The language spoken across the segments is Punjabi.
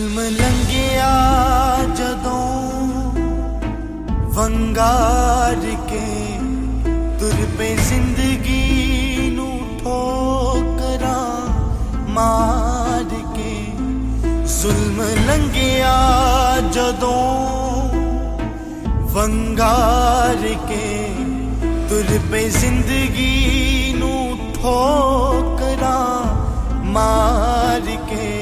ਜ਼ੁਲਮ ਲੰਗਿਆ ਜਦੋਂ ਵੰਗਾਰ ਕੇ ਤੁਰ ਪਏ ਜ਼ਿੰਦਗੀ ਨੂੰ ਠੋਕਰਾਂ ਮਾਰ ਕੇ ਜ਼ੁਲਮ ਲੰਗਿਆ ਜਦੋਂ ਵੰਗਾਰ ਕੇ ਤੁਰ ਪਏ ਜ਼ਿੰਦਗੀ ਨੂੰ ਠੋਕਰਾਂ ਮਾਰ ਕੇ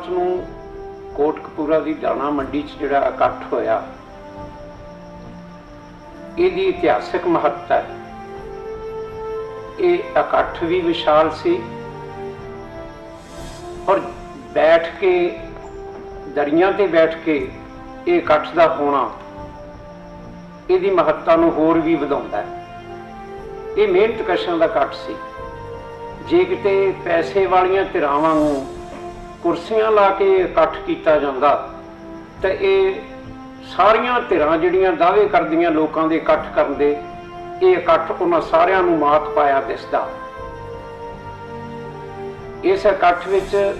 ਮਾਰਚ ਨੂੰ ਕੋਟਕਪੂਰਾ ਦੀ ਦਾਣਾ ਮੰਡੀ 'ਚ ਜਿਹੜਾ ਇਕੱਠ ਹੋਇਆ, ਇਹਦੀ ਇਤਿਹਾਸਕ ਮਹੱਤਤਾ ਹੈ। ਇਹ ਇਕੱਠ ਵੀ ਵਿਸ਼ਾਲ ਸੀ ਔਰ ਬੈਠ ਕੇ, ਦਰੀਆਂ ਤੇ ਬੈਠ ਕੇ ਇਹ ਇਕੱਠ ਦਾ ਹੋਣਾ ਇਹਦੀ ਮਹੱਤਤਾ ਨੂੰ ਹੋਰ ਵੀ ਵਧਾਉਂਦਾ ਹੈ। ਇਹ ਮਿਹਨਤ ਕਸ਼ਾਂ ਦਾ ਇਕੱਠ ਸੀ। ਜੇ ਕਿਤੇ ਪੈਸੇ ਵਾਲੀਆਂ ਧਿਰਾਂ ਨੂੰ ਕੁਰਸੀਆਂ ਲਾ ਕੇ ਇਕੱਠ ਕੀਤਾ ਜਾਂਦਾ ਤੇ ਇਹ ਸਾਰੀਆਂ ਧਿਰਾਂ ਜਿਹੜੀਆਂ ਦਾਅਵੇ ਕਰਦੀਆਂ ਲੋਕਾਂ ਦੇ ਇਕੱਠ ਕਰਨ ਦੇ, ਇਹ ਇਕੱਠ ਉਹਨਾਂ ਸਾਰਿਆਂ ਨੂੰ ਮਾਤ ਪਾਇਆ ਦਿਸਦਾ। ਇਸ ਇਕੱਠ ਵਿੱਚ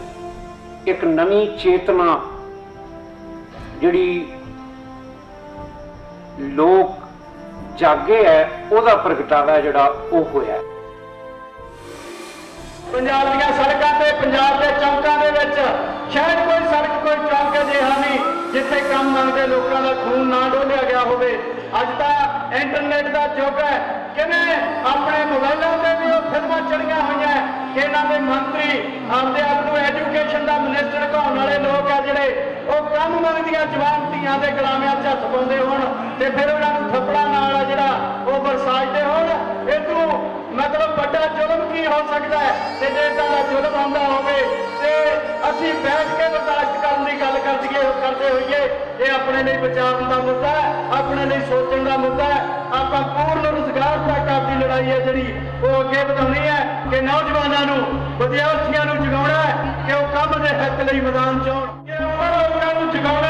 ਇੱਕ ਨਵੀਂ ਚੇਤਨਾ ਜਿਹੜੀ ਲੋਕ ਜਾਗੇ ਹੈ, ਉਹਦਾ ਪ੍ਰਗਟਾਵਾ ਜਿਹੜਾ ਉਹ ਹੋਇਆ। ਪੰਜਾਬ ਦੀਆਂ ਸੜਕਾਂ ਤੇ, ਪੰਜਾਬ ਦੇ ਚੌਂਕਾਂ ਦੇ ਵਿੱਚ ਸ਼ਾਇਦ ਕੋਈ ਸੜਕ, ਕੋਈ ਚੌਂਕ ਅਜਿਹਾ ਨਹੀਂ ਜਿੱਥੇ ਕੰਮ ਮੰਗਦੇ ਲੋਕਾਂ ਦਾ ਖੂਨ ਨਾ ਡੋਲਿਆ ਗਿਆ ਹੋਵੇ। ਅੱਜ ਤਾਂ ਇੰਟਰਨੈਟ ਦਾ ਯੁੱਗ ਹੈ। ਕਿਵੇਂ ਆਪਣੇ ਮੋਬਾਈਲਾਂ ਤੇ ਵੀ ਉਹ ਫਿਲਮਾਂ ਚੜੀਆਂ ਹੋਈਆਂ ਕਿ ਇਹਨਾਂ ਦੇ ਮੰਤਰੀ ਆਪਦੇ ਆਪ ਨੂੰ ਐਜੂਕੇਸ਼ਨ ਦਾ ਮਿਨਿਸਟਰ ਕਹਾਉਣ ਵਾਲੇ ਲੋਕ ਆ ਜਿਹੜੇ ਉਹ ਕੰਮ ਮੰਗਦੀਆਂ ਜਵਾਨ ਧੀਆਂ ਦੇ ਗੁਲਾਮਿਆਂ 'ਚ ਹੱਥ ਪਾਉਂਦੇ ਹੋਣ ਤੇ ਫਿਰ ਉਹਨਾਂ ਨੂੰ ਥੱਪੜਾਂ ਨਾਲ ਆ ਜਿਹੜਾ ਉਹ ਬਰਸਾਜਦੇ ਹੋਣ ਇਹ ਤੋਂ ਮਤਲਬ ਵੱਡਾ ਜ਼ੁਲਮ ਕੀ ਹੋ ਸਕਦਾ ਹੈ ਤੇ ਜੇ ਇਦਾਂ ਦਾ ਜ਼ੁਲਮ ਆਉਂਦਾ ਹੋਵੇ ਤੇ ਅਸੀਂ ਬੈਠ ਕੇ ਬਰਦਾਸ਼ਤ ਕਰਨ ਦੀ ਗੱਲ ਕਰਦੀਏ ਕਰਦੇ ਹੋਈਏ। ਇਹ ਆਪਣੇ ਲਈ ਵਿਚਾਰਨ ਦਾ ਮੁੱਦਾ ਹੈ, ਆਪਣੇ ਲਈ ਸੋਚਣ ਦਾ ਮੁੱਦਾ ਹੈ। ਆਪਾਂ ਪੂਰਨ ਰੁਜ਼ਗਾਰ ਤੱਕ ਆਪਦੀ ਲੜਾਈ ਹੈ ਜਿਹੜੀ, ਉਹ ਅੱਗੇ ਵਧਾਉਣੀ ਹੈ ਕਿ ਨੌਜਵਾਨਾਂ ਨੂੰ, ਵਿਦਿਆਰਥੀਆਂ ਨੂੰ ਜਗਾਉਣਾ ਹੈ ਕਿ ਉਹ ਕੰਮ ਦੇ ਹੱਕ ਲਈ ਮੈਦਾਨ 'ਚ ਆਉਣ। ਕਿ ਆਪਾਂ ਲੋਕਾਂ ਨੂੰ ਜਗਾਉਣਾ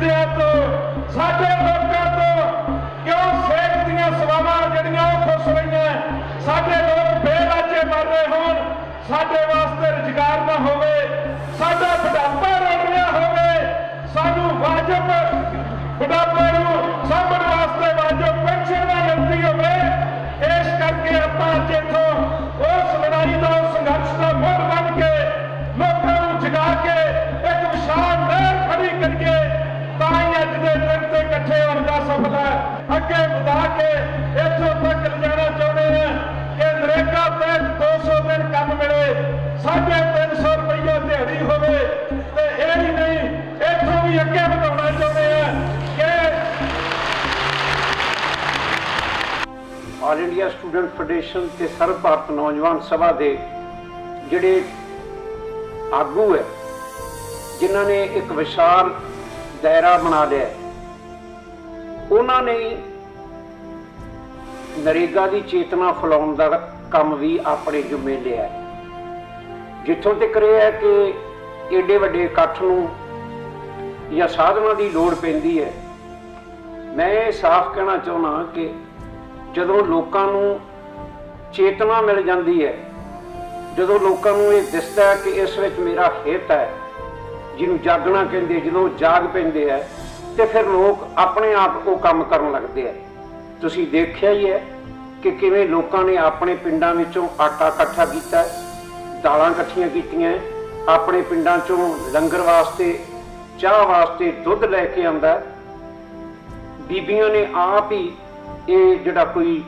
ਵਿਦਿਆ ਤੋਂ, ਸਾਡੇ ਲੋਕਾਂ ਤੋਂ, ਕਿਉਂ ਸਿਹਤ ਦੀਆਂ ਸੇਵਾਵਾਂ ਜਿਹੜੀਆਂ ਉਹ ਖੁੱਸ ਰਹੀਆਂ ਸਾਡੇ ਲੋਕ ਬੇਲਾਜੇ ਮਰ ਰਹੇ ਹੋਣ, ਸਾਡੇ ਵਾਸਤੇ ਰੁਜ਼ਗਾਰ ਨਾ ਹੋਵੇ, ਸਾਡਾ ਬੁਢਾਪਾ ਰੜ ਰਿਹਾ ਹੋਵੇ, ਸਾਨੂੰ ਵਾਜਬ ਬੁਢਾਪੇ ਸਟੂਡੈਂਟ ਫੈਡਰੇਸ਼ਨ ਤੇ ਸਰਬ ਭਾਰਤ ਨੌਜਵਾਨ ਸਭਾ ਦੇ ਜਿਹੜੇ ਆਗੂ ਹੈ, ਜਿਨ੍ਹਾਂ ਨੇ ਇੱਕ ਵਿਸ਼ਾਲ ਦਾਇਰਾ ਬਣਾ ਲਿਆ ਉਹਨਾਂ ਨੇ ਨਰੇਗਾ ਦੀ ਚੇਤਨਾ ਫਲਾਉਣ ਦਾ ਕੰਮ ਵੀ ਆਪਣੇ ਜ਼ਿੰਮੇ ਲਿਆ ਜਿੱਥੋਂ ਤੱਕ ਇਹ ਹੈ ਕਿ ਏਡੇ ਵੱਡੇ ਇਕੱਠ ਨੂੰ ਜਾਂ ਸਾਧਨਾਂ ਦੀ ਲੋੜ ਪੈਂਦੀ ਹੈ, ਮੈਂ ਇਹ ਸਾਫ਼ ਕਹਿਣਾ ਚਾਹੁੰਦਾ ਕਿ ਜਦੋਂ ਲੋਕਾਂ ਨੂੰ ਚੇਤਨਾ ਮਿਲ ਜਾਂਦੀ ਹੈ, ਜਦੋਂ ਲੋਕਾਂ ਨੂੰ ਇਹ ਦਿਸਦਾ ਹੈ ਕਿ ਇਸ ਵਿੱਚ ਮੇਰਾ ਹਿੱਤ ਹੈ, ਜਿਹਨੂੰ ਜਾਗਣਾ ਕਹਿੰਦੇ, ਜਦੋਂ ਜਾਗ ਪੈਂਦੇ ਹੈ, ਤੇ ਫਿਰ ਲੋਕ ਆਪਣੇ ਆਪ ਉਹ ਕੰਮ ਕਰਨ ਲੱਗਦੇ ਆ ਤੁਸੀਂ ਦੇਖਿਆ ਹੀ ਹੈ ਕਿ ਕਿਵੇਂ ਲੋਕਾਂ ਨੇ ਆਪਣੇ ਪਿੰਡਾਂ ਵਿੱਚੋਂ ਆਟਾ ਇਕੱਠਾ ਕੀਤਾ ਦਾਲਾਂ ਇਕੱਠੀਆਂ ਕੀਤੀਆਂ ਆਪਣੇ ਪਿੰਡਾਂ ਚੋਂ ਲੰਗਰ ਵਾਸਤੇ, ਚਾਹ ਵਾਸਤੇ ਦੁੱਧ ਲੈ ਕੇ ਆਂਦਾ ਬੀਬੀਆਂ ਨੇ ਆਪ ਹੀ ਇਹ ਜਿਹੜਾ ਕੋਈ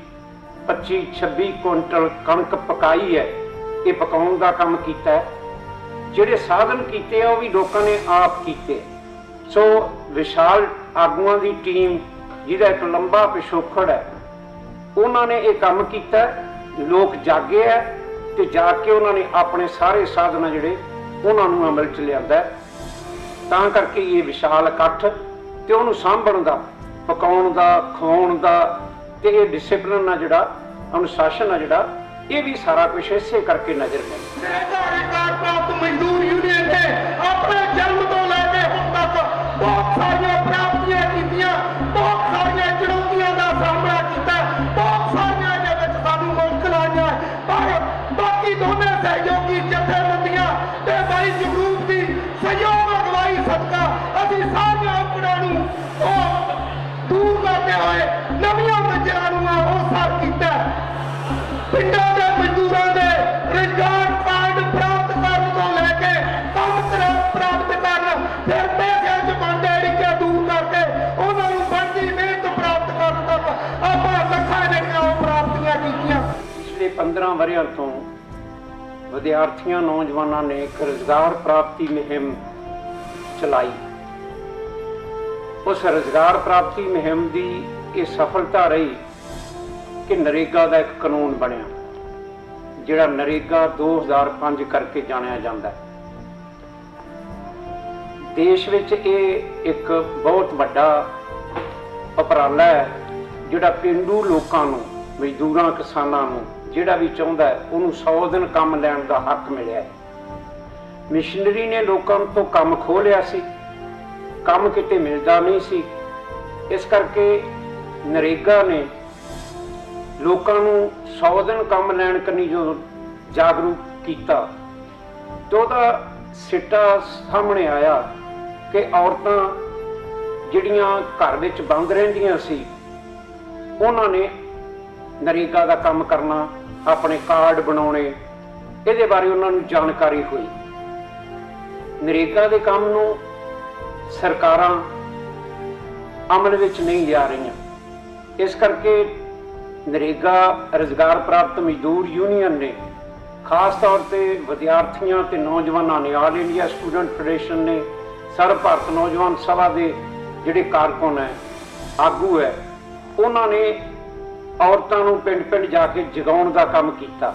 25 26 ਕੁਇੰਟਲ ਕਣਕ ਪਕਾਈ ਹੈ, ਇਹ ਪਕਾਉਣ ਦਾ ਕੰਮ ਕੀਤਾ ਜਿਹੜੇ ਸਾਧਨ ਕੀਤੇ ਆ, ਉਹ ਵੀ ਲੋਕਾਂ ਨੇ ਆਪ ਕੀਤੇ। ਸੋ ਵਿਸ਼ਾਲ ਆਗੂਆਂ ਦੀ ਟੀਮ, ਜਿਹਦਾ ਇੱਕ ਲੰਬਾ ਪਿਛੋਖੜ ਹੈ, ਉਹਨਾਂ ਨੇ ਇਹ ਕੰਮ ਕੀਤਾ ਲੋਕ ਜਾਗੇ ਆ ਤੇ ਜਾ ਕੇ ਉਹਨਾਂ ਨੇ ਆਪਣੇ ਸਾਰੇ ਸਾਧਨ ਜਿਹੜੇ, ਉਹਨਾਂ ਨੂੰ ਅਮਲ ਚ ਲਿਆਂਦਾ ਤਾਂ ਕਰਕੇ ਇਹ ਵਿਸ਼ਾਲ ਇਕੱਠ ਤੇ ਉਹਨੂੰ ਸਾਂਭਣ ਦਾ ਪਕਾਉਣ ਦਾ ਖਵਾਉਣ ਦਾ ਤੇ ਇਹ ਡਿਸਪਲਿਨ ਆ ਜਿਹੜਾ, ਅਨੁਸ਼ਾਸਨ ਆ ਜਿਹੜਾ, ਇਹ ਵੀ ਸਾਰਾ ਕੁਝ ਇਸੇ ਕਰਕੇ ਨਜ਼ਰ ਪੈਂਦਾ। 15 ਵਰ੍ਹਿਆਂ ਤੋਂ ਵਿਦਿਆਰਥੀਆਂ, ਨੌਜਵਾਨਾਂ ਨੇ ਇੱਕ ਰੁਜ਼ਗਾਰ ਪ੍ਰਾਪਤੀ ਮੁਹਿੰਮ ਚਲਾਈ। ਉਸ ਰੁਜ਼ਗਾਰ ਪ੍ਰਾਪਤੀ ਮੁਹਿੰਮ ਦੀ ਇਹ ਸਫਲਤਾ ਰਹੀ ਕਿ ਨਰੇਗਾ ਦਾ ਇੱਕ ਕਾਨੂੰਨ ਬਣਿਆ, ਜਿਹੜਾ ਨਰੇਗਾ 2005 ਕਰਕੇ ਜਾਣਿਆ ਜਾਂਦਾ ਹੈ। ਦੇਸ਼ ਵਿੱਚ ਇਹ ਇੱਕ ਬਹੁਤ ਵੱਡਾ ਉਪਰਾਲਾ ਹੈ, ਜਿਹੜਾ ਪਿੰਡੂ ਲੋਕਾਂ ਨੂੰ, ਮਜ਼ਦੂਰਾਂ, ਕਿਸਾਨਾਂ ਨੂੰ ਜਿਹੜਾ ਵੀ ਚਾਹੁੰਦਾ ਉਹਨੂੰ 100 ਦਿਨ ਕੰਮ ਲੈਣ ਦਾ ਹੱਕ ਮਿਲਿਆ ਹੈ। ਮਿਸ਼ਨਰੀ ਨੇ ਲੋਕਾਂ ਤੋਂ ਕੰਮ ਖੋਹ ਲਿਆ ਸੀ। ਕੰਮ ਕਿਤੇ ਮਿਲਦਾ ਨਹੀਂ ਸੀ। ਇਸ ਕਰਕੇ ਨਰੇਗਾ ਨੇ ਲੋਕਾਂ ਨੂੰ 100 ਦਿਨ ਕੰਮ ਲੈਣ ਕੰਨੀ ਜੋ ਜਾਗਰੂਕ ਕੀਤਾ, ਤੇ ਉਹਦਾ ਸਿੱਟਾ ਸਾਹਮਣੇ ਆਇਆ ਕਿ ਔਰਤਾਂ ਜਿਹੜੀਆਂ ਘਰ ਵਿੱਚ ਬੰਦ ਰਹਿੰਦੀਆਂ ਸੀ, ਉਹਨਾਂ ਨੇ ਨਰੇਗਾ ਦਾ ਕੰਮ ਕਰਨਾ ਆਪਣੇ ਕਾਰਡ ਬਣਾਉਣੇ। ਇਹਦੇ ਬਾਰੇ ਉਹਨਾਂ ਨੂੰ ਜਾਣਕਾਰੀ ਹੋਈ। ਨਰੇਗਾ ਦੇ ਕੰਮ ਨੂੰ ਸਰਕਾਰਾਂ ਅਮਲ ਵਿੱਚ ਨਹੀਂ ਲਿਆ ਰਹੀਆਂ। ਇਸ ਕਰਕੇ ਨਰੇਗਾ ਰੁਜ਼ਗਾਰ ਪ੍ਰਾਪਤ ਮਜ਼ਦੂਰ ਯੂਨੀਅਨ ਨੇ ਖਾਸ ਤੌਰ ਤੇ ਵਿਦਿਆਰਥੀਆਂ ਤੇ ਨੌਜਵਾਨਾਂ ਨੇ ਆਲ ਇੰਡੀਆ ਸਟੂਡੈਂਟ ਫੈਡਰੇਸ਼ਨ ਨੇ ਸਰਵ ਭਾਰਤ ਨੌਜਵਾਨ ਸਭਾ ਦੇ ਜਿਹੜੇ ਕਾਰਕੁਨ ਹੈ, ਆਗੂ ਹੈ, ਉਹਨਾਂ ਨੇ ਔਰਤਾਂ ਨੂੰ ਪਿੰਡ-ਪਿੰਡ ਜਾ ਕੇ ਜਗਾਉਣ ਦਾ ਕੰਮ ਕੀਤਾ।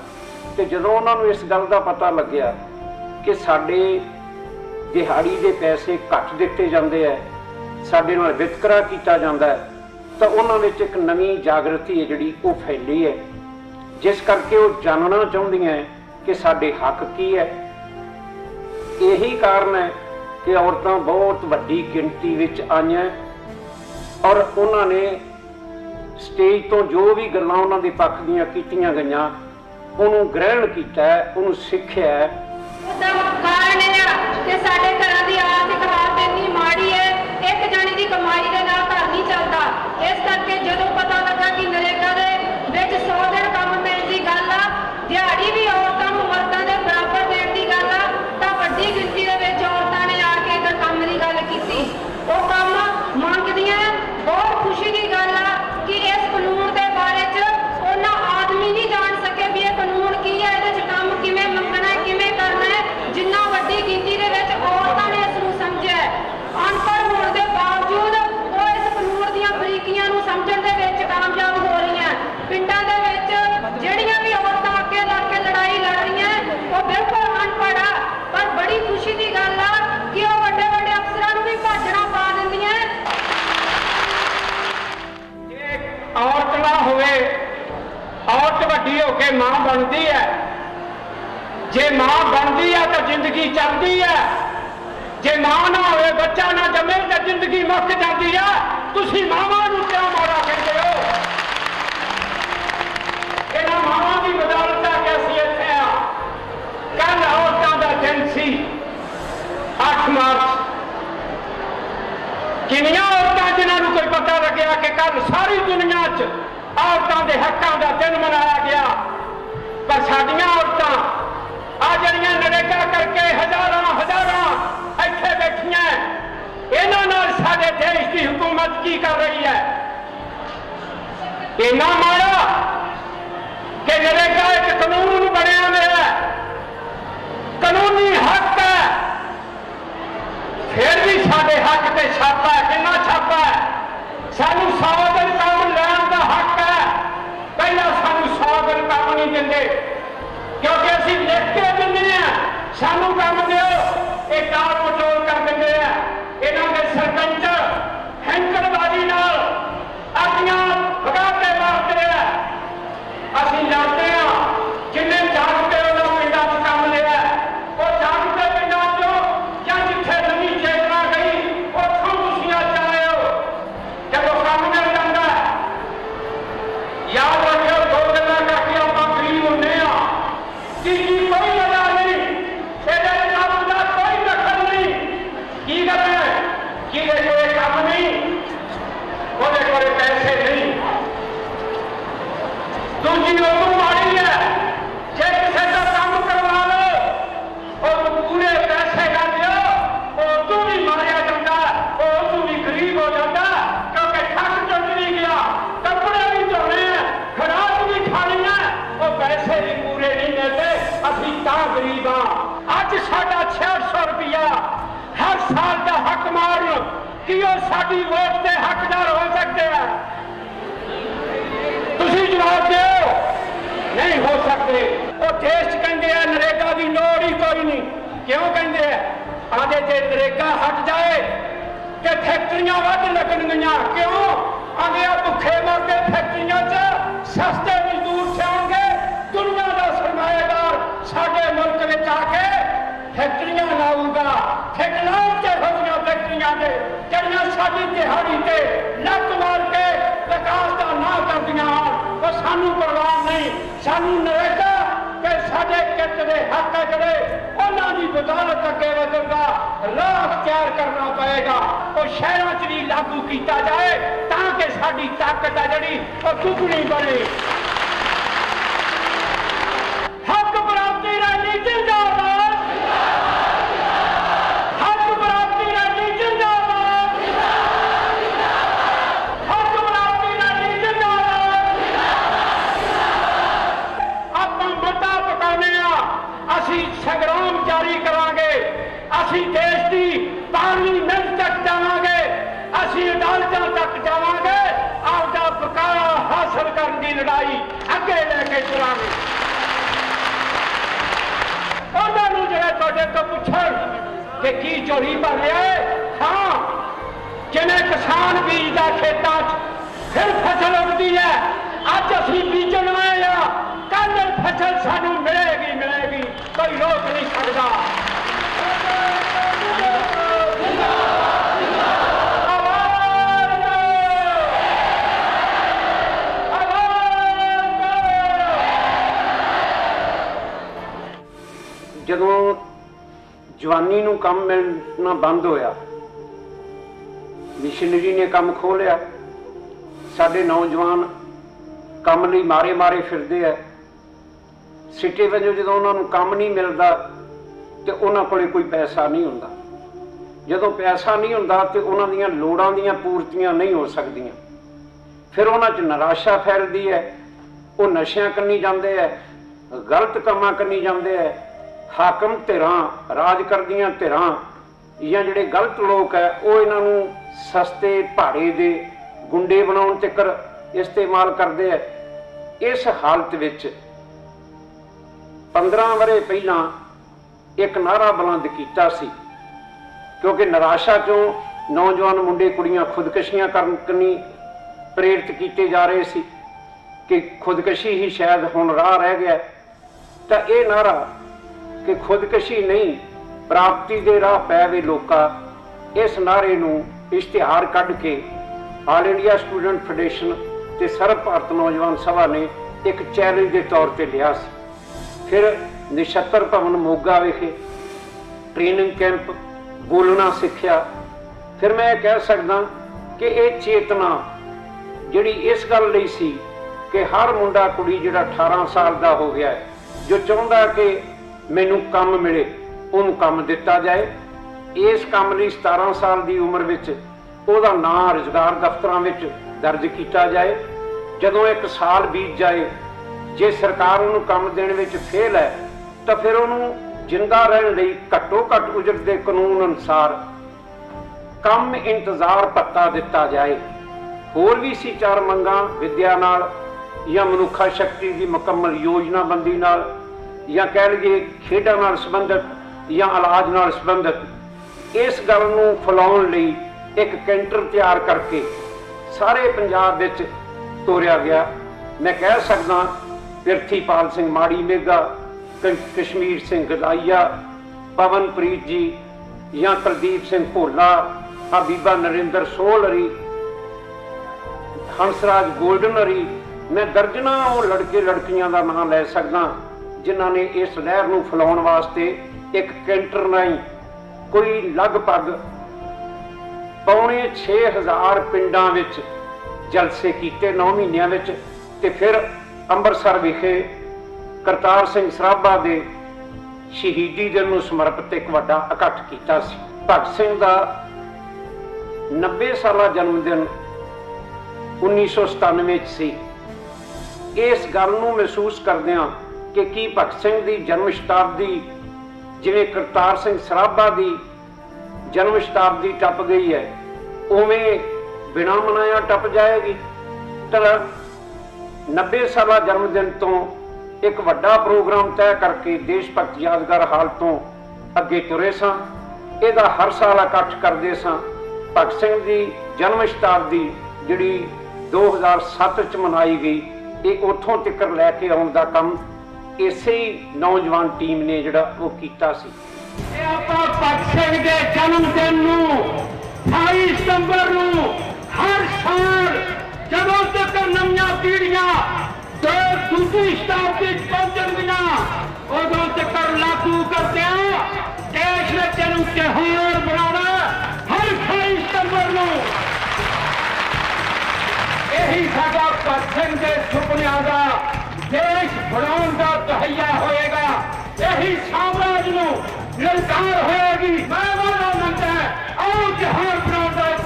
ਤੇ ਜਦੋਂ ਉਹਨਾਂ ਨੂੰ ਇਸ ਗੱਲ ਦਾ ਪਤਾ ਲੱਗਿਆ ਕਿ ਸਾਡੇ ਦਿਹਾੜੀ ਦੇ ਪੈਸੇ ਘੱਟ ਦਿੱਤੇ ਜਾਂਦੇ ਆ, ਸਾਡੇ ਨਾਲ ਵਿਤਕਰਾ ਕੀਤਾ ਜਾਂਦਾ ਹੈ, ਤਾਂ ਉਹਨਾਂ ਵਿੱਚ ਇੱਕ ਨਵੀਂ ਜਾਗਰਤੀ ਹੈ ਜਿਹੜੀ ਉਹ ਫੈਲੀ ਹੈ। ਜਿਸ ਕਰਕੇ ਉਹ ਜਾਣਨਾ ਚਾਹੁੰਦੀਆਂ ਕਿ ਸਾਡੇ ਹੱਕ ਕੀ ਹੈ। ਇਹੀ ਕਾਰਨ ਹੈ ਕਿ ਔਰਤਾਂ ਬਹੁਤ ਵੱਡੀ ਗਿਣਤੀ ਵਿੱਚ ਆਈਆਂ ਔਰ ਉਹਨਾਂ ਨੇ ਸਟੇਜ ਤੋਂ ਜੋ ਵੀ ਗੱਲਾਂ ਉਹਨਾਂ ਦੇ ਪੱਖ ਦੀਆਂ ਕੀਤੀਆਂ ਗਈਆਂ, ਉਹਨੂੰ ਗ੍ਰਹਿਣ ਕੀਤਾ, ਉਹਨੂੰ ਸਿੱਖਿਆ। ਹੈ ਉਹਦਾ ਕਾਰਨ ਇਹ ਆ ਕਿ ਸਾਡੇ ਘਰਾਂ ਦੀ ਆਰਥਿਕ ਹਾਲਤ ਇੰਨੀ ਮਾੜੀ ਹੈ, ਇੱਕ ਜਣੀ ਦੀ ਕਮਾਈ ਦੇ ਨਾਲ ਘਰ ਨਹੀਂ ਚੱਲਦਾ। ਇਸ ਕਰਕੇ ਜਦੋਂ ਪਤਾ ਲੱਗਾ ਕਿ ਨਰੇਗਾ ਦੇ ਜੇ ਮਾਂ ਬਣਦੀ ਹੈ, ਜੇ ਮਾਂ ਬਣਦੀ ਹੈ ਤਾਂ ਜ਼ਿੰਦਗੀ ਚੱਲਦੀ ਹੈ। ਜੇ ਮਾਂ ਨਾ ਹੋਵੇ, ਬੱਚਾ ਨਾ ਜੰਮੇ ਤਾਂ ਜ਼ਿੰਦਗੀ ਮੁੱਕ ਜਾਂਦੀ ਹੈ। ਤੁਸੀਂ ਮਾਵਾਂ ਨੂੰ ਕਿਉਂ ਮਾਰਾ ਕਹਿੰਦੇ ਹੋ? ਇਹਨਾਂ ਮਾਵਾਂ ਦੀ ਬਦੌਲਤ ਹੈ ਕਿ ਅਸੀਂ ਇੱਥੇ ਆ। ਕੱਲ ਔਰਤਾਂ ਦਾ ਦਿਨ ਸੀ 8 ਮਾਰਚ। ਕਿੰਨੀਆਂ ਔਰਤਾਂ ਜਿਨ੍ਹਾਂ ਨੂੰ ਕੋਈ ਪਤਾ ਲੱਗਿਆ ਕਿ ਕੱਲ ਸਾਰੀ ਦੁਨੀਆ 'ਚ ਔਰਤਾਂ ਦੇ ਹੱਕਾਂ ਦਾ ਦਿਨ ਮਨਾਇਆ ਗਿਆ। ਪਰ ਸਾਡੀਆਂ ਔਰਤਾਂ ਆ ਜਿਹੜੀਆਂ ਨਰੇਗਾ ਕਰਕੇ ਹਜ਼ਾਰਾਂ ਹਜ਼ਾਰਾਂ ਇੱਥੇ ਬੈਠੀਆਂ ਇਹਨਾਂ ਨਾਲ ਸਾਡੇ ਦੇਸ਼ ਦੀ ਹਕੂਮਤ ਕੀ ਕਰ ਰਹੀ ਹੈ ਇਹਨਾਂ ਮਾੜਾ ਕਿ ਨਰੇਗਾ ਇੱਕ ਕਾਨੂੰਨ ਬਣਿਆ ਹੋਇਆ ਹੈ ਕਾਨੂੰਨੀ ਹੱਕ ਹੈ ਫਿਰ ਵੀ ਸਾਡੇ ਹੱਕ ਤੇ ਛਾਪਾ ਹੈ ਕਿੰਨਾ ਛਾਪਾ ਹੈ ਸਾਨੂੰ 100 ਦਿਨ ਕੰਮ ਲੈਣ ਦਾ ਹੱਕ ਹੈ ਪਹਿਲਾਂ ਸਾਨੂੰ 100 ਦਿਨ ਕੰਮ ਨਹੀਂ ਦਿੰਦੇ। ਕਿਉਂਕਿ ਅਸੀਂ ਲਿਖ ਕੇ ਦਿੰਦੇ ਆ ਸਾਨੂੰ ਕੰਮ ਦਿਓ। ਇਹ ਕਾਰ ਪਟਰੋਲ ਕਰ ਦਿੰਦੇ ਆ। ਇਹਨਾਂ ਦੇ ਸਰਪੰਚ ਹੈਂਕੜਬਾਜ਼ੀ ਅੱਜ ਸਾਡਾ 600 ਰੁਪਇਆ ਹਰ ਸਾਲ ਦਾ ਹੱਕ ਮਾਰਨ ਕੀ ਉਹ ਸਾਡੀ ਵੋਟ ਦੇ ਹੱਕਦਾਰ ਹੋ ਸਕਦੇ ਆ? ਤੁਸੀਂ ਜਵਾਬ ਦਿਓ। ਨਹੀਂ ਹੋ ਸਕਦੇ। ਉਹ ਦੇਸ਼ 'ਚ ਕਹਿੰਦੇ ਆ, ਨਰੇਗਾ ਦੀ ਲੋੜ ਹੀ ਕੋਈ ਨਹੀਂ। ਕਿਉਂ ਕਹਿੰਦੇ ਆ? ਆਦੇ ਜੇ ਨਰੇਗਾ ਹਟ ਜਾਏ ਤੇ ਫੈਕਟਰੀਆਂ ਵੱਧ ਲੱਗਣਗੀਆਂ। ਕਿਉਂ? ਆਦੇ ਆ, ਭੁੱਖੇ ਮਰਦੇ ਫੈਕਟਰੀਆਂ 'ਚ ਸਸਤੇ ਮਜ਼ਦੂਰ ਸਿਆਉਣਗੇ ਦੁਨੀਆ ਦਾ ਸਰਮਾਏਦਾਰ ਸਾਡੇ ਮੁਲਕ ਵਿੱਚ ਆ ਕੇ ਫੈਕਟਰੀਆਂ ਲਾਊਗਾ। ਫੈਕਟਰੀਆਂ ਤੇ ਹੋਈਆਂ ਫੈਕਟਰੀਆਂ ਦੇ ਜਿਹੜੀਆਂ ਸਾਡੀ ਦਿਹਾੜੀ ਤੇ ਲੱਤ ਮਾਰ ਕੇ ਵਿਕਾਸ ਦਾ ਨਾ ਕਰਦੀਆਂ ਹਨ। ਉਹ ਸਾਨੂੰ ਪਰਵਾਹ ਨਹੀਂ, ਸਾਨੂੰ ਨਰੇਗਾ ਤੇ ਸਾਡੇ ਕਿੱਤ ਦੇ ਹੱਕ ਹੈ ਜਿਹੜੇ ਉਹਨਾਂ ਦੀ ਬਦੌਲਤ ਅੱਗੇ ਵਧਣ ਦਾ ਰਾਹ ਤਿਆਰ ਕਰਨਾ ਪਏਗਾ। ਉਹ ਸ਼ਹਿਰਾਂ 'ਚ ਵੀ ਲਾਗੂ ਕੀਤਾ ਜਾਏ ਤਾਂ ਕਿ ਸਾਡੀ ਤਾਕਤ ਹੈ ਜਿਹੜੀ ਉਹ ਦੁੱਗਣੀ ਬਣੇ। ਕਿ ਕੀ ਚੋਰੀ ਭਰ ਲਿਆ ਹੈ? ਹਾਂ ਜਿਵੇਂ ਕਿਸਾਨ ਬੀਜਦਾ ਖੇਤਾਂ 'ਚ ਫਿਰ ਫਸਲ ਉੱਗਦੀ ਹੈ, ਅੱਜ ਅਸੀਂ ਬੀਜਣ ਆਏ ਆ। ਕੱਲ ਫਸਲ ਸਾਨੂੰ ਮਿਲੇਗੀ ਮਿਲੇਗੀ। ਕੋਈ ਰੋਕ ਨਹੀਂ ਸਕਦਾ ਕੰਮ ਮਿਲਣਾ ਬੰਦ ਹੋਇਆ। ਮਿਸ਼ਨਰੀ ਨੇ ਕੰਮ ਖੋਲਿਆ। ਸਾਡੇ ਨੌਜਵਾਨ ਕੰਮ ਲਈ ਮਾਰੇ ਮਾਰੇ ਫਿਰਦੇ ਆ। ਸਿੱਟੇ ਵਜੋਂ ਜਦੋਂ ਉਹਨਾਂ ਨੂੰ ਕੰਮ ਨਹੀਂ ਮਿਲਦਾ ਤੇ ਉਹਨਾਂ ਕੋਲੇ ਕੋਈ ਪੈਸਾ ਨਹੀਂ ਹੁੰਦਾ। ਜਦੋਂ ਪੈਸਾ ਨਹੀਂ ਹੁੰਦਾ ਤੇ ਉਹਨਾਂ ਦੀਆਂ ਲੋੜਾਂ ਦੀਆਂ ਪੂਰਤੀਆਂ ਨਹੀਂ ਹੋ ਸਕਦੀਆਂ। ਫਿਰ ਉਹਨਾਂ 'ਚ ਨਿਰਾਸ਼ਾ ਫੈਲਦੀ ਹੈ। ਉਹ ਨਸ਼ਿਆਂ ਕੰਨੀ ਜਾਂਦੇ ਆ, ਗਲਤ ਕੰਮਾਂ ਕੰਨੀ ਜਾਂਦੇ ਆ। ਹਾਕਮ ਧਿਰਾਂ ਰਾਜ ਕਰਦੀਆਂ ਧਿਰਾਂ ਜਾਂ ਜਿਹੜੇ ਗਲਤ ਲੋਕ ਹੈ, ਉਹ ਇਹਨਾਂ ਨੂੰ ਸਸਤੇ ਭਾੜੇ ਦੇ ਗੁੰਡੇ ਬਣਾਉਣ ਤੱਕਰ ਇਸਤੇਮਾਲ ਕਰਦੇ ਆ ਇਸ ਹਾਲਤ ਵਿੱਚ 15 ਵਰੇ ਪਹਿਲਾਂ ਇੱਕ ਨਾਰਾ ਬੁਲੰਦ ਕੀਤਾ ਸੀ, ਕਿਉਂਕਿ ਨਿਰਾਸ਼ਾ ਚੋਂ ਨੌਜਵਾਨ ਮੁੰਡੇ ਕੁੜੀਆਂ ਖੁਦਕਸ਼ੀਆਂ ਕਰਨ ਕੰਨੀ ਪ੍ਰੇਰਿਤ ਕੀਤੇ ਜਾ ਰਹੇ ਸੀ ਕਿ ਖੁਦਕਸ਼ੀ ਹੀ ਸ਼ਾਇਦ ਹੁਣ ਰਾਹ ਰਹਿ ਗਿਆ ਤਾਂ ਇਹ ਨਾਰਾ ਕਿ ਖੁਦਕਸ਼ੀ ਨਹੀਂ, ਪ੍ਰਾਪਤੀ ਦੇ ਰਾਹ ਪੈ ਵੇ ਲੋਕਾ। ਇਸ ਨਾਰੇ ਨੂੰ ਇਸ਼ਤਿਹਾਰ ਕੱਢ ਕੇ ਆਲ ਇੰਡੀਆ ਸਟੂਡੈਂਟ ਫੈਡਰੇਸ਼ਨ ਤੇ ਸਰਬ ਭਾਰਤ ਨੌਜਵਾਨ ਸਭਾ ਨੇ ਇੱਕ ਚੈਲੰਜ ਦੇ ਤੌਰ ਤੇ ਲਿਆ ਸੀ। ਫਿਰ ਨਿਸ਼ਤਰ ਭਵਨ ਮੋਗਾ ਵਿਖੇ ਟ੍ਰੇਨਿੰਗ ਕੈਂਪ ਬੋਲਣਾ ਸਿੱਖਿਆ। ਫਿਰ ਮੈਂ ਇਹ ਕਹਿ ਸਕਦਾ ਕਿ ਇਹ ਚੇਤਨਾ ਜਿਹੜੀ ਇਸ ਗੱਲ ਲਈ ਸੀ ਕਿ ਹਰ ਮੁੰਡਾ ਕੁੜੀ ਜਿਹੜਾ 18 ਸਾਲ ਦਾ ਹੋ ਗਿਆ ਜੋ ਚਾਹੁੰਦਾ ਕਿ ਮੈਨੂੰ ਕੰਮ ਮਿਲੇ, ਉਹਨੂੰ ਕੰਮ ਦਿੱਤਾ ਜਾਏ। ਇਸ ਕੰਮ ਲਈ 17 ਸਾਲ ਦੀ ਉਮਰ ਵਿੱਚ ਉਹਦਾ ਨਾਂ ਰੁਜ਼ਗਾਰ ਦਫ਼ਤਰਾਂ ਵਿੱਚ ਦਰਜ ਕੀਤਾ ਜਾਏ। ਜਦੋਂ ਇੱਕ ਸਾਲ ਬੀਤ ਜਾਏ, ਜੇ ਸਰਕਾਰ ਉਹਨੂੰ ਕੰਮ ਦੇਣ ਵਿੱਚ ਫੇਲ ਹੈ, ਤਾਂ ਫਿਰ ਉਹਨੂੰ ਜਿੰਦਾ ਰਹਿਣ ਲਈ ਘੱਟੋ ਘੱਟ ਉਜਰਤ ਦੇ ਕਾਨੂੰਨ ਅਨੁਸਾਰ ਕੰਮ ਇੰਤਜ਼ਾਰ ਭੱਤਾ ਦਿੱਤਾ ਜਾਏ। ਹੋਰ ਵੀ ਸੀ ਚਾਰ ਮੰਗਾਂ, ਵਿਦਿਆ ਨਾਲ ਜਾਂ ਮਨੁੱਖਾ ਸ਼ਕਤੀ ਦੀ ਮੁਕੰਮਲ ਯੋਜਨਾਬੰਦੀ ਨਾਲ। ਜਾਂ ਕਹਿ ਲਈਏ ਖੇਡਾਂ ਨਾਲ ਸੰਬੰਧਿਤ ਜਾਂ ਇਲਾਜ ਨਾਲ ਸੰਬੰਧਿਤ। ਇਸ ਗੱਲ ਨੂੰ ਫੈਲਾਉਣ ਲਈ ਇੱਕ ਕੈਂਟਰ ਤਿਆਰ ਕਰਕੇ ਸਾਰੇ ਪੰਜਾਬ ਵਿੱਚ ਤੋਰਿਆ ਗਿਆ। ਮੈਂ ਕਹਿ ਸਕਦਾ ਪਿਰਥੀਪਾਲ ਸਿੰਘ ਮਾੜੀ ਮੇਗਾ ਕਸ਼ਮੀਰ ਸਿੰਘ ਗਦਾਈਆ, ਪਵਨਪ੍ਰੀਤ ਜੀ ਜਾਂ ਕੁਲਦੀਪ ਸਿੰਘ ਭੋਲਾ ਆ ਬੀਬਾ ਨਰਿੰਦਰ ਸੋਹਲਰੀ ਹੰਸਰਾਜ ਗੋਲਡਨਰੀ ਮੈਂ ਦਰਜਨਾਂ ਉਹ ਲੜਕੇ ਲੜਕੀਆਂ ਦਾ ਨਾਮ ਲੈ ਸਕਦਾ ਜਿਨ੍ਹਾਂ ਨੇ ਇਸ ਲਹਿਰ ਨੂੰ ਫੈਲਾਉਣ ਵਾਸਤੇ ਇੱਕ ਕੈਂਟਰ ਨਹੀਂ ਕੋਈ ਲਗਭਗ ਪੌਣੇ 6000 ਪਿੰਡਾਂ ਵਿੱਚ ਜਲਸੇ ਕੀਤੇ 9 ਮਹੀਨਿਆਂ ਵਿੱਚ ਤੇ ਫਿਰ ਅੰਮ੍ਰਿਤਸਰ ਵਿਖੇ ਕਰਤਾਰ ਸਿੰਘ ਸਰਾਭਾ ਦੇ ਸ਼ਹੀਦੀ ਦਿਨ ਨੂੰ ਸਮਰਪਿਤ ਇੱਕ ਵੱਡਾ ਇਕੱਠ ਕੀਤਾ ਸੀ। ਭਗਤ ਸਿੰਘ ਦਾ 90 ਸਾਲਾ ਜਨਮ ਦਿਨ 1997 ਵਿੱਚ ਸੀ। ਇਸ ਗੱਲ ਨੂੰ ਮਹਿਸੂਸ ਕਰਦਿਆਂ ਕਿ ਕੀ ਭਗਤ ਸਿੰਘ ਦੀ ਜਨਮ ਸ਼ਤਾਬਦੀ, ਜਿਵੇਂ ਕਰਤਾਰ ਸਿੰਘ ਸਰਾਭਾ ਦੀ ਜਨਮ ਸ਼ਤਾਬਦੀ ਟੱਪ ਗਈ ਹੈ, ਉਵੇਂ ਬਿਨਾ ਮਨਾਇਆ ਟੱਪ ਜਾਏਗੀ। ਤਾਂ 90 ਸਾਲਾ ਜਨਮ ਦਿਨ ਤੋਂ ਇੱਕ ਵੱਡਾ ਪ੍ਰੋਗਰਾਮ ਤੈਅ ਕਰਕੇ ਦੇਸ਼ ਭਗਤ ਯਾਦਗਾਰ ਹਾਲ ਤੋਂ ਅੱਗੇ ਤੁਰੇ ਸਾਂ। ਇਹਦਾ ਹਰ ਸਾਲ ਇਕੱਠ ਕਰਦੇ ਸਾਂ। ਭਗਤ ਸਿੰਘ ਦੀ ਜਨਮ ਸ਼ਤਾਬਦੀ ਜਿਹੜੀ 2007 ਚ ਮਨਾਈ ਗਈ, ਇਹ ਉੱਥੋਂ ਤੱਕ ਲੈ ਕੇ ਆਉਣ ਦਾ ਕੰਮ ਇਸੇ ਨੌਜਵਾਨ ਟੀਮ ਨੇ ਜਿਹੜਾ ਉਹ ਕੀਤਾ ਸੀ। ਇਹ ਆਪਾਂ ਭਗਤ ਦੇ ਜਨਮ ਦਿਨ ਨੂੰ 28 ਸਤੰਬਰ ਨੂੰ ਹਰ ਸਾਲ ਜਦੋਂ ਤੱਕ ਨਵੀਆਂ ਪੀੜ੍ਹੀਆਂ ਤੇ ਦੂਜੀ ਸ਼ਤਾਬਦੀ ਪਹੁੰਚਣਗੀਆਂ ਉਦੋਂ ਤੱਕ ਲਾਗੂ ਕਰਦੇ ਆ ਦੇਸ਼ ਵਿੱਚ ਇਹਨੂੰ ਤਿਉਹਾਰ ਬਣਾਉਣਾ ਹਰ 28 ਸਤੰਬਰ ਨੂੰ। ਇਹੀ ਸਾਡਾ ਭਗਤ ਦੇ ਸੁਪਨਿਆਂ ਦਾ ਦੇਸ਼ ਬਣਾਉਣ ਦਾ ਤਹਈਆ ਹੋਏਗਾ। ਇਹੀ ਸਾਮਰਾਜ ਨੂੰ ਨਿਰਕਾਰ ਹੋਏਗੀ। ਮੈਂ ਵਾਦਾ ਮੰਗਦਾ ਆਓ ਜਹਾਨ ਬਣਾਉਣ ਦਾ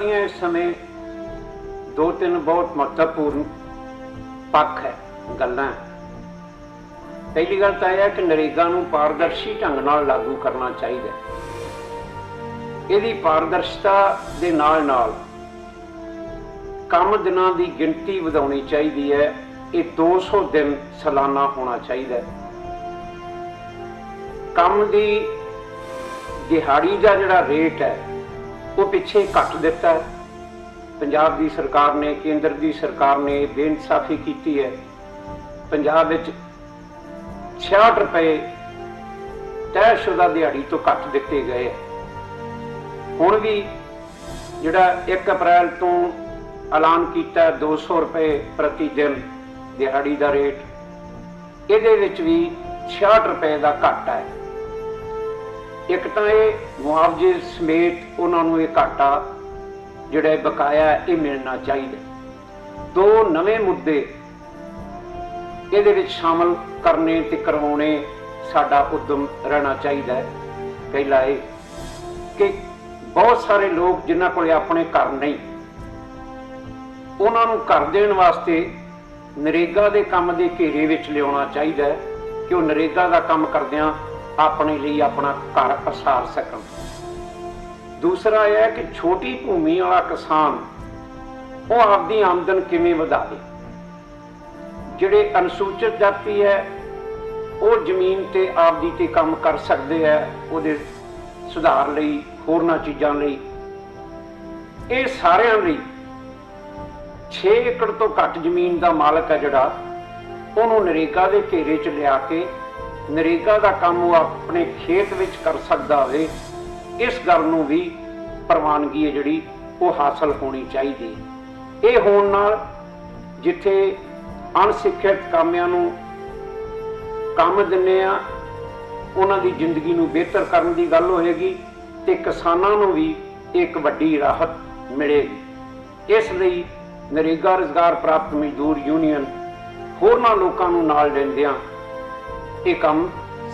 ਦੀਆਂ ਇਸ ਸਮੇਂ ਦੋ ਤਿੰਨ ਬਹੁਤ ਮਹੱਤਵਪੂਰਨ ਪੱਖ ਹੈ, ਗੱਲਾਂ ਪਹਿਲੀ ਗੱਲ ਤਾਂ ਇਹ ਹੈ ਕਿ ਨਰੇਗਾ ਨੂੰ ਪਾਰਦਰਸ਼ੀ ਢੰਗ ਨਾਲ ਲਾਗੂ ਕਰਨਾ ਚਾਹੀਦਾ ਇਹਦੀ ਪਾਰਦਰਸ਼ਤਾ ਦੇ ਨਾਲ ਨਾਲ ਕੰਮ ਦਿਨਾਂ ਦੀ ਗਿਣਤੀ ਵਧਾਉਣੀ ਚਾਹੀਦੀ ਹੈ। ਇਹ 200 ਦਿਨ ਸਾਲਾਨਾ ਹੋਣਾ ਚਾਹੀਦਾ ਹੈ। ਕੰਮ ਦੀ ਦਿਹਾੜੀ ਦਾ ਜਿਹੜਾ ਰੇਟ ਹੈ ਉਹ ਪਿੱਛੇ ਘੱਟ ਦਿੱਤਾ ਹੈ। ਪੰਜਾਬ ਦੀ ਸਰਕਾਰ ਨੇ, ਕੇਂਦਰ ਦੀ ਸਰਕਾਰ ਨੇ ਬੇਇਨਸਾਫੀ ਕੀਤੀ ਹੈ। ਪੰਜਾਬ ਵਿੱਚ 66 ਰੁਪਏ ਤੈਅਸ਼ੁਦਾ ਦਿਹਾੜੀ ਤੋਂ ਘੱਟ ਦਿੱਤੇ ਗਏ ਹੈ। ਹੁਣ ਵੀ ਜਿਹੜਾ 1 ਅਪ੍ਰੈਲ ਤੋਂ ਐਲਾਨ ਕੀਤਾ 200 ਰੁਪਏ ਪ੍ਰਤੀ ਦਿਨ ਦਿਹਾੜੀ ਦਾ ਰੇਟ, ਇਹਦੇ ਵਿੱਚ ਵੀ 66 ਰੁਪਏ ਦਾ ਘੱਟ ਹੈ। ਇੱਕ ਤਾਂ ਇਹ ਮੁਆਵਜ਼ੇ ਸਮੇਤ ਉਹਨਾਂ ਨੂੰ ਇਹ ਘਾਟਾ ਜਿਹੜਾ ਬਕਾਇਆ ਇਹ ਮਿਲਣਾ ਚਾਹੀਦਾ ਦੋ ਨਵੇਂ ਮੁੱਦੇ ਇਹਦੇ ਵਿੱਚ ਸ਼ਾਮਲ ਕਰਨੇ ਤੇ ਕਰਵਾਉਣੇ ਸਾਡਾ ਉਦਮ ਰਹਿਣਾ ਚਾਹੀਦਾ ਹੈ। ਪਹਿਲਾ ਇਹ ਕਿ ਬਹੁਤ ਸਾਰੇ ਲੋਕ ਜਿਨ੍ਹਾਂ ਕੋਲੇ ਆਪਣੇ ਘਰ ਨਹੀਂ, ਉਹਨਾਂ ਨੂੰ ਘਰ ਦੇਣ ਵਾਸਤੇ ਨਰੇਗਾ ਦੇ ਕੰਮ ਦੇ ਘੇਰੇ ਵਿੱਚ ਲਿਆਉਣਾ ਚਾਹੀਦਾ ਕਿ ਉਹ ਨਰੇਗਾ ਦਾ ਕੰਮ ਕਰਦਿਆਂ ਆਪਣੇ ਲਈ ਆਪਣਾ ਘਰ ਪਸਾਰ ਸਕਣ। ਦੂਸਰਾ ਇਹ ਹੈ ਕਿ ਛੋਟੀ ਭੂਮੀ ਵਾਲਾ ਕਿਸਾਨ, ਉਹ ਆਪਦੀ ਆਮਦਨ ਕਿਵੇਂ ਵਧਾਵੇ? ਜਿਹੜੇ ਅਨੁਸੂਚਿਤ ਜਾਤੀ ਹੈ, ਉਹ ਜ਼ਮੀਨ ਤੇ ਆਪਦੀ ਤੇ ਕੰਮ ਕਰ ਸਕਦੇ ਹੈ, ਉਹਦੇ ਸੁਧਾਰ ਲਈ, ਹੋਰਨਾਂ ਚੀਜ਼ਾਂ ਲਈ। ਇਹ ਸਾਰਿਆਂ ਲਈ 6 ਏਕੜ ਤੋਂ ਘੱਟ ਜ਼ਮੀਨ ਦਾ ਮਾਲਕ ਹੈ ਜਿਹੜਾ, ਉਹਨੂੰ ਨਰੇਗਾ ਦੇ ਘੇਰੇ 'ਚ ਲਿਆ ਕੇ ਨਰੇਗਾ ਦਾ ਕੰਮ ਉਹ ਆਪਣੇ ਖੇਤ ਵਿੱਚ ਕਰ ਸਕਦਾ ਹੋਵੇ, ਇਸ ਗੱਲ ਨੂੰ ਵੀ ਪ੍ਰਵਾਨਗੀ ਹੈ ਜਿਹੜੀ ਉਹ ਹਾਸਲ ਹੋਣੀ ਚਾਹੀਦੀ ਇਹ ਹੋਣ ਨਾਲ ਜਿੱਥੇ ਅਣਸਿੱਖਿਅਤ ਕਾਮਿਆਂ ਨੂੰ ਕੰਮ ਦਿੰਨੇ ਆ ਉਹਨਾਂ ਦੀ ਜ਼ਿੰਦਗੀ ਨੂੰ ਬਿਹਤਰ ਕਰਨ ਦੀ ਗੱਲ ਹੋਏਗੀ ਤੇ ਕਿਸਾਨਾਂ ਨੂੰ ਵੀ ਇੱਕ ਵੱਡੀ ਰਾਹਤ ਮਿਲੇਗੀ। ਇਸ ਲਈ ਨਰੇਗਾ ਰੁਜ਼ਗਾਰ ਪ੍ਰਾਪਤ ਮਜ਼ਦੂਰ ਯੂਨੀਅਨ ਹੋਰਨਾਂ ਲੋਕਾਂ ਨੂੰ ਨਾਲ ਲੈਂਦਿਆਂ ਇਹ ਕੰਮ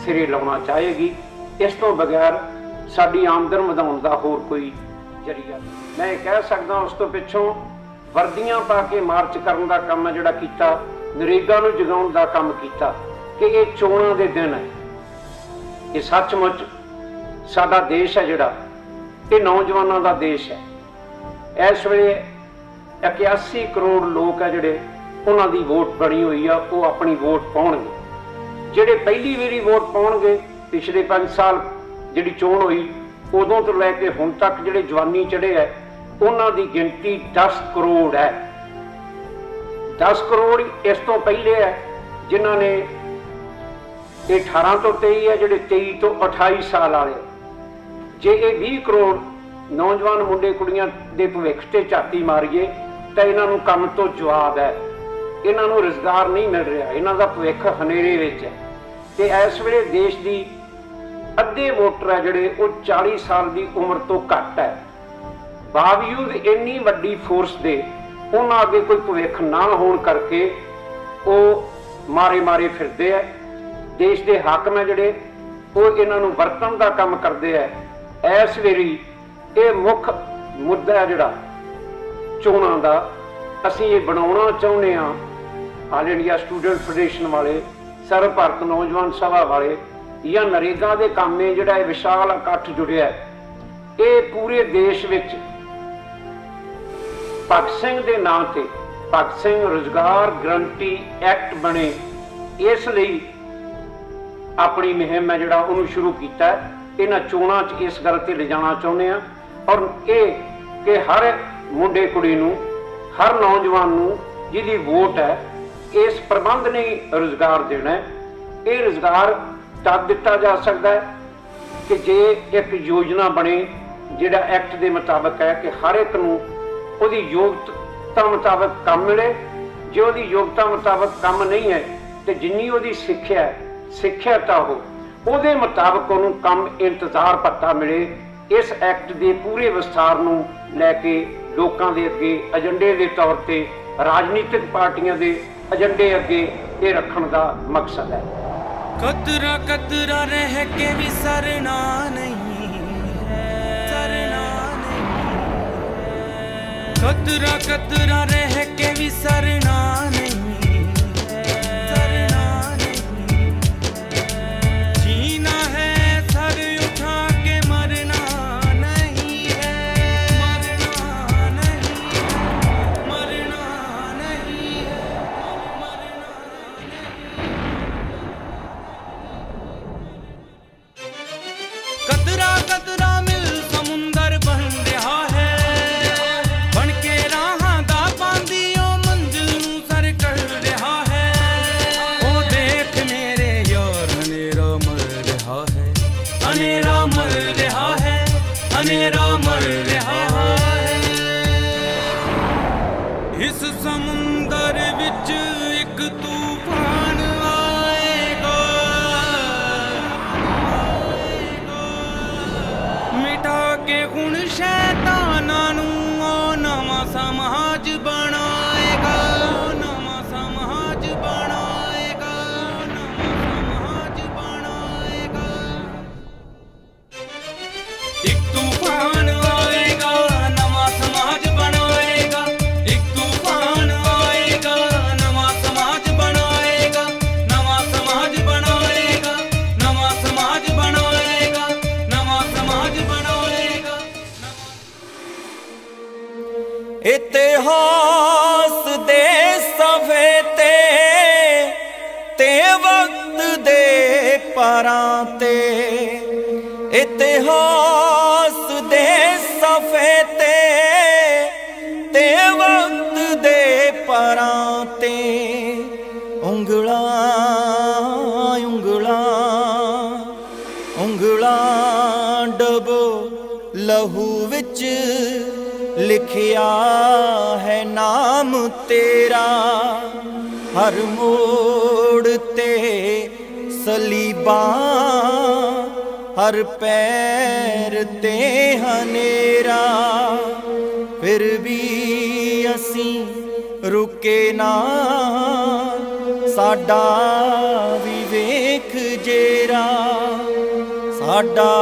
ਸਿਰੇ ਲਾਉਣਾ ਚਾਹੇਗੀ। ਇਸ ਤੋਂ ਬਗੈਰ ਸਾਡੀ ਆਮਦਨ ਵਧਾਉਣ ਦਾ ਹੋਰ ਕੋਈ ਜਰੀਆ ਮੈਂ ਇਹ ਕਹਿ ਸਕਦਾ ਉਸ ਤੋਂ ਪਿੱਛੋਂ ਵਰਦੀਆਂ ਪਾ ਕੇ ਮਾਰਚ ਕਰਨ ਦਾ ਕੰਮ ਹੈ ਜਿਹੜਾ ਕੀਤਾ, ਨਰੇਗਾ ਨੂੰ ਜਗਾਉਣ ਦਾ ਕੰਮ ਕੀਤਾ, ਕਿ ਇਹ ਚੋਣਾਂ ਦੇ ਦਿਨ ਹੈ। ਇਹ ਸੱਚਮੁੱਚ ਸਾਡਾ ਦੇਸ਼ ਹੈ ਜਿਹੜਾ, ਇਹ ਨੌਜਵਾਨਾਂ ਦਾ ਦੇਸ਼ ਹੈ। ਇਸ ਵੇਲੇ 81 ਕਰੋੜ ਲੋਕ ਹੈ ਜਿਹੜੇ, ਉਹਨਾਂ ਦੀ ਵੋਟ ਬਣੀ ਹੋਈ ਆ, ਉਹ ਆਪਣੀ ਵੋਟ ਪਾਉਣਗੇ। ਜਿਹੜੇ ਪਹਿਲੀ ਵਾਰੀ ਵੋਟ ਪਾਉਣਗੇ, ਪਿਛਲੇ 5 ਸਾਲ ਜਿਹੜੀ ਚੋਣ ਹੋਈ, ਉਦੋਂ ਤੋਂ ਲੈ ਕੇ ਹੁਣ ਤੱਕ ਜਿਹੜੇ ਜਵਾਨੀ ਚੜੇ ਐ ਉਹਨਾਂ ਦੀ ਗਿਣਤੀ 10 ਕਰੋੜ ਹੈ। 10 ਕਰੋੜ ਇਸ ਤੋਂ ਪਹਿਲੇ ਹੈ ਜਿਨ੍ਹਾਂ ਨੇ ਇਹ 18 ਤੋਂ 23 ਹੈ ਜਿਹੜੇ 23 ਤੋਂ 28 ਸਾਲ ਵਾਲੇ ਜੇ ਇਹ 20 ਕਰੋੜ ਨੌਜਵਾਨ ਮੁੰਡੇ ਕੁੜੀਆਂ ਦੇ ਭਵਿੱਖ ਤੇ ਝਾਤੀ ਮਾਰੀਏ, ਤਾਂ ਇਹਨਾਂ ਨੂੰ ਕੰਮ ਤੋਂ ਜਵਾਬ ਹੈ। ਇਹਨਾਂ ਨੂੰ ਰੋਜ਼ਗਾਰ ਨਹੀਂ ਮਿਲ ਰਿਹਾ। ਇਹਨਾਂ ਦਾ ਭਵਿੱਖ ਹਨੇਰੇ ਵਿੱਚ ਹੈ। ਤੇ ਇਸ ਵੇਲੇ ਦੇਸ਼ ਦੀ ਅੱਧੇ ਵੋਟਰ ਹੈ ਜਿਹੜੇ ਉਹ 40 ਸਾਲ ਦੀ ਉਮਰ ਤੋਂ ਘੱਟ ਹੈ। ਬਾਵਜੂਦ ਇੰਨੀ ਵੱਡੀ ਫੋਰਸ ਦੇ ਉਹਨਾਂ ਅੱਗੇ ਕੋਈ ਭਵਿੱਖ ਨਾ ਹੋਣ ਕਰਕੇ ਉਹ ਮਾਰੇ ਮਾਰੇ ਫਿਰਦੇ ਆ। ਦੇਸ਼ ਦੇ ਹਾਕਮ ਹੈ ਜਿਹੜੇ ਉਹ ਇਹਨਾਂ ਨੂੰ ਵਰਤਣ ਦਾ ਕੰਮ ਕਰਦੇ ਆ। ਇਸ ਵੇਰੀ ਇਹ ਮੁੱਖ ਮੁੱਦਾ ਹੈ ਜਿਹੜਾ ਚੋਣਾਂ ਦਾ। ਅਸੀਂ ਇਹ ਬਣਾਉਣਾ ਚਾਹੁੰਦੇ ਆ ਆਲ ਇੰਡੀਆ ਸਟੂਡੈਂਟ ਫੈਡਰੇਸ਼ਨ ਵਾਲੇ ਸਰਵ ਭਾਰਤ ਨੌਜਵਾਨ ਸਭਾ ਵਾਲੇ ਜਾਂ ਨਰੇਗਾ ਦੇ ਕੰਮੇ ਜਿਹੜਾ ਇਹ ਵਿਸ਼ਾਲ ਇਕੱਠ ਜੁੜਿਆ ਇਹ ਪੂਰੇ ਦੇਸ਼ ਵਿੱਚ ਭਗਤ ਸਿੰਘ ਦੇ ਨਾਂ ਤੇ ਭਗਤ ਸਿੰਘ ਰੋਜ਼ਗਾਰ ਗਰੰਟੀ ਐਕਟ ਬਣੇ, ਇਸ ਲਈ ਆਪਣੀ ਮੁਹਿੰਮ ਹੈ ਜਿਹੜਾ ਉਹਨੂੰ ਸ਼ੁਰੂ ਕੀਤਾ ਇਹਨਾਂ ਚੋਣਾਂ 'ਚ ਇਸ ਗੱਲ ਤੇ ਲਿਜਾਣਾ ਚਾਹੁੰਦੇ ਆ ਔਰ ਇਹ ਕਿ ਹਰ ਮੁੰਡੇ ਕੁੜੀ ਨੂੰ, ਹਰ ਨੌਜਵਾਨ ਨੂੰ ਜਿਹਦੀ ਵੋਟ ਹੈ ਇਸ ਪ੍ਰਬੰਧ ਨੇ ਰੋਜ਼ਗਾਰ ਦੇਣਾ ਇਹ ਰੋਜ਼ਗਾਰ ਤਦ ਦਿੱਤਾ ਜਾ ਸਕਦਾ ਹੈ ਕਿ ਜੇ ਇੱਕ ਯੋਜਨਾ ਬਣੇ, ਜਿਹੜਾ ਐਕਟ ਦੇ ਮੁਤਾਬਕ ਹੈ ਕਿ ਹਰ ਇੱਕ ਨੂੰ ਉਹਦੀ ਯੋਗਤਾ ਮੁਤਾਬਕ ਕੰਮ ਮਿਲੇ। ਜੇ ਉਹਦੀ ਯੋਗਤਾ ਮੁਤਾਬਕ ਕੰਮ ਨਹੀਂ ਹੈ, ਤੇ ਜਿੰਨੀ ਉਹਦੀ ਸਿੱਖਿਆ ਹੈ, ਸਿੱਖਿਆ ਹੋ ਉਹਦੇ ਮੁਤਾਬਕ ਉਹਨੂੰ ਕੰਮ ਇੰਤਜ਼ਾਰ ਪੱਤਾ ਮਿਲੇ। ਇਸ ਐਕਟ ਦੇ ਪੂਰੇ ਵਿਸਥਾਰ ਨੂੰ ਲੈ ਕੇ ਲੋਕਾਂ ਦੇ ਅੱਗੇ ਏਜੰਡੇ ਦੇ ਤੌਰ ਤੇ ਰਾਜਨੀਤਿਕ ਪਾਰਟੀਆਂ ਦੇ ਏਜੰਡੇ ਅੱਗੇ ਇਹ ਰੱਖਣ ਦਾ ਮਕਸਦ ਹੈ। ਕਤਰਾ ਕਤਰਾ ਰਹਿ ਕੇ ਵੀ ਸਰਨਾ ਨਹੀਂ ਸਰਨਾ ਨਹੀਂ ਕਤਰਾ ਕਤਰਾ ਰਹਿ ਕੇ ਵੀ ਸਰਨਾ ਦੇ ਸਫੇ ਤੇ ਤੇ ਵਕਤ ਦੇ ਪਰਾਂ ਤੇ ਉਂਗਲਾਂ ਉਂਗਲਾਂ ਉਂਗਲਾਂ ਡਬੋ ਲਹੂ ਵਿੱਚ ਲਿਖਿਆ ਹੈ ਨਾਮ ਤੇਰਾ। ਹਰ ਮੋੜ ਤੇ ਸਲੀਬਾਂ ਹਰ ਪੈਰ ਤੇ ਹਨੇਰਾ ਫਿਰ ਵੀ ਅਸੀਂ ਰੁਕੇ ਨਾ। ਸਾਡਾ ਵਿਵੇਕ ਜੇਰਾ ਸਾਡਾ